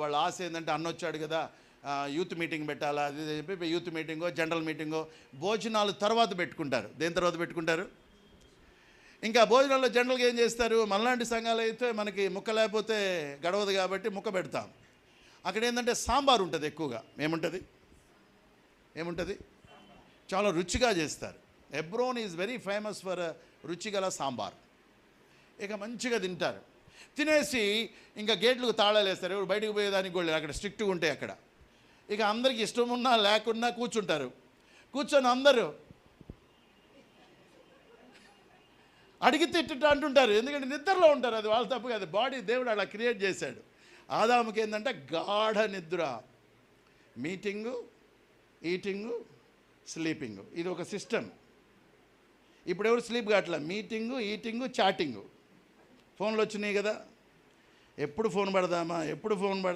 వాళ్ళ ఆశ ఏంటంటే అన్న వచ్చాడు కదా యూత్ మీటింగ్ పెట్టాలా అది చెప్పి యూత్ మీటింగో జనరల్ మీటింగో భోజనాలు తర్వాత పెట్టుకుంటారు. దేని తర్వాత పెట్టుకుంటారు? ఇంకా భోజనాల్లో జనరల్గా ఏం చేస్తారు? మనలాంటి సంఘాలు అయితే మనకి ముక్క లేకపోతే గడవదు కాబట్టి ముక్క పెడతాం. అక్కడ ఏంటంటే సాంబార్ ఉంటుంది ఎక్కువగా. ఏముంటుంది? ఏముంటుంది? చాలా రుచిగా చేస్తారు. ఎబ్రోన్ ఈజ్ వెరీ ఫేమస్ ఫర్ రుచిగల సాంబార్. ఇక మంచిగా తింటారు. తినేసి ఇంకా గేట్లకు తాళాలు వేస్తారు. ఎవరు బయటకు పోయేదానికి కూడా అక్కడ స్ట్రిక్ట్గా ఉంటాయి అక్కడ. ఇక అందరికి ఇష్టం ఉన్నా లేకున్నా కూర్చుంటారు. కూర్చొని అందరూ అడిగి ఇట్ట అంటుంటారు. ఎందుకంటే నిద్రలో ఉంటారు. అది వాళ్ళ తప్పు కాదు. బాడీ దేవుడు అలా క్రియేట్ చేశాడు. ఆదాముకి ఏంటంటే గాఢ నిద్ర. Meeting eating sleeping. ఇది ఒక సిస్టమ్. ఇప్పుడు ఎవరు స్లీప్ కావట్లే? Meeting eating chatting. ఫోన్లు వచ్చినాయి కదా. ఎప్పుడు ఫోన్ పడదామా? ఎప్పుడు ఫోన్ పడ